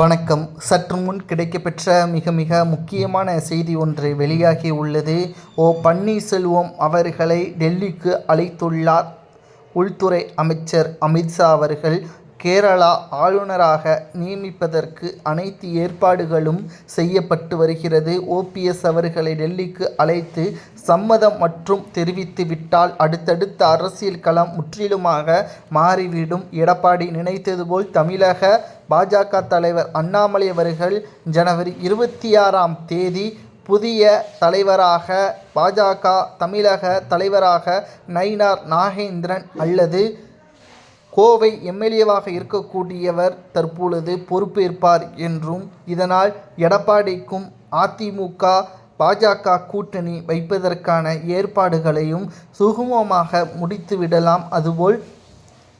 வணக்கம். சற்று முன் கிடைக்கப்பெற்ற மிக மிக முக்கியமான செய்தி ஒன்று வெளியாகி உள்ளது. ஓ பன்னீர்செல்வம் அவர்களை டெல்லிக்கு அழைத்துள்ளார். உள்துறை அமைச்சர் அமித்ஷா அவர்கள் கேரளா ஆளுநராக நியமிப்பதற்கு அனைத்து ஏற்பாடுகளும் செய்யப்பட்டு வருகிறது. ஓபிஎஸ் அவர்களை டெல்லிக்கு அழைத்து சம்மதம் மற்றும் தெரிவித்து விட்டால் அடுத்தடுத்த அரசியல் களம் முற்றிலுமாக மாறிவிடும். எடப்பாடி நினைத்தது போல் தமிழக பாஜக தலைவர் அண்ணாமலை அவர்கள் ஜனவரி இருபத்தி ஆறாம் தேதி புதிய தலைவராக பாஜக தமிழக தலைவராக நயினார் நாகேந்திரன் அல்லது கோவை எம்எல்ஏவாக இருக்கக்கூடியவர் தற்பொழுது பொறுப்பேற்பார் என்றும் இதனால் எடப்பாடிக்கும் அதிமுக பாஜக கூட்டணி வைப்பதற்கான ஏற்பாடுகளையும் சுகமமாக முடித்துவிடலாம் அதுபோல்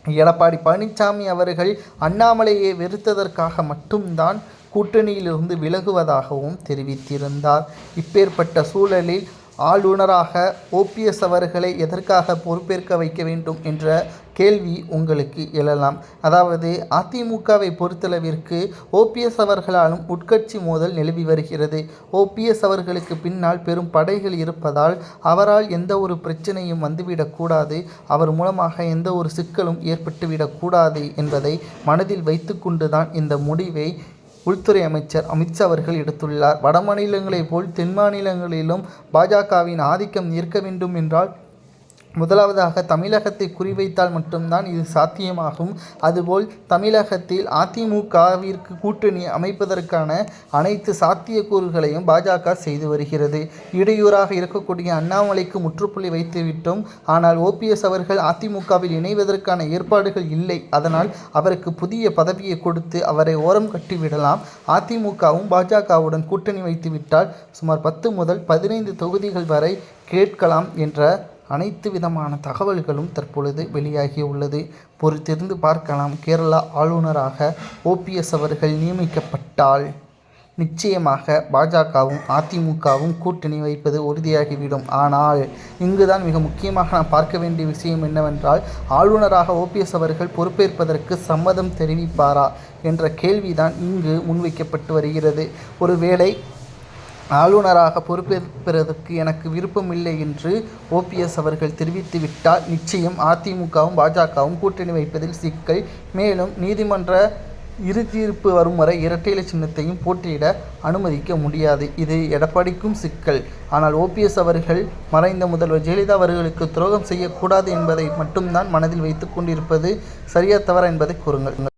எடப்பாடி பழனிசாமி அவர்கள் அண்ணாமலையை வெறுத்ததற்காக மட்டும்தான் கூட்டணியிலிருந்து விலகுவதாகவும் தெரிவித்திருந்தார். இப்பேற்பட்ட சூழலில் ஆளுநராக ஓபிஎஸ் அவர்களை எதற்காக பொறுப்பேற்க வைக்க வேண்டும் என்ற கேள்வி உங்களுக்கு எழலாம். அதாவது அதிமுகவை பொறுத்தளவிற்கு ஓபிஎஸ் அவர்களாலும் உட்கட்சி மோதல் நிலவி வருகிறது. ஓபிஎஸ் அவர்களுக்கு பின்னால் பெரும் படைகள் இருப்பதால் அவரால் எந்த ஒரு பிரச்சனையும் வந்துவிடக்கூடாது அவர் மூலமாக எந்த ஒரு சிக்கலும் ஏற்பட்டுவிடக்கூடாது என்பதை மனதில் வைத்துக்கொண்டுதான் இந்த முடிவை உள்துறை அமைச்சர் அமித்ஷா அவர்கள் எடுத்துள்ளார். வட மாநிலங்களைப் போல் தென் மாநிலங்களிலும் பாஜகவின் ஆதிக்கம் இருக்க வேண்டும் என்றால் முதலாவதாக தமிழகத்தை குறிவைத்தால் மட்டும்தான் இது சாத்தியமாகும். அதுபோல் தமிழகத்தில் அதிமுகவிற்கு கூட்டணி அமைப்பதற்கான அனைத்து சாத்தியக்கூறுகளையும் பாஜக செய்து வருகிறது. இடையூறாக இருக்கக்கூடிய அண்ணாமலைக்கு முற்றுப்புள்ளி வைத்துவிட்டோம். ஆனால் ஓபிஎஸ் அவர்கள் அதிமுகவில் இணைவதற்கான ஏற்பாடுகள் இல்லை. அதனால் அவருக்கு புதிய பதவியை கொடுத்து அவரை ஓரம் கட்டிவிடலாம். அதிமுகவும் பாஜகவுடன் கூட்டணி வைத்துவிட்டால் சுமார் பத்து முதல் பதினைந்து தொகுதிகள் வரை கேட்கலாம் என்ற அனைத்து விதமான தகவல்களும் தற்பொழுது வெளியாகியுள்ளது பொறுத்திருந்து பார்க்கலாம். கேரளா ஆளுநராக ஓபிஎஸ் அவர்கள் நியமிக்கப்பட்டால் நிச்சயமாக பாஜகவும் அதிமுகவும் கூட்டணி வைப்பது உறுதியாகிவிடும். ஆனால் இங்குதான் மிக முக்கியமாக நாம் பார்க்க வேண்டிய விஷயம் என்னவென்றால் ஆளுநராக ஓபிஎஸ் அவர்கள் பொறுப்பேற்பதற்கு சம்மதம் தெரிவிப்பாரா என்ற கேள்விதான் இங்கு முன்வைக்கப்பட்டு வருகிறது. ஒருவேளை ஆளுநராக பொறுப்பேற்பதற்கு எனக்கு விருப்பமில்லை என்று ஓபிஎஸ் அவர்கள் தெரிவித்துவிட்டால் நிச்சயம் அதிமுகவும் பாஜகவும் கூட்டணி வைப்பதில் சிக்கல். மேலும் நீதிமன்ற இறுதியிருப்பு வரும் வரை இரட்டை சின்னத்தையும் போட்டியிட அனுமதிக்க முடியாது. இது எடப்பாடிக்கும் சிக்கல். ஆனால் ஓபிஎஸ் அவர்கள் மறைந்த முதல்வர் ஜெயலலிதா அவர்களுக்கு துரோகம் செய்யக்கூடாது என்பதை மட்டும்தான் மனதில் வைத்து கொண்டிருப்பது சரியா தவறா என்பதை கூறுங்கள்.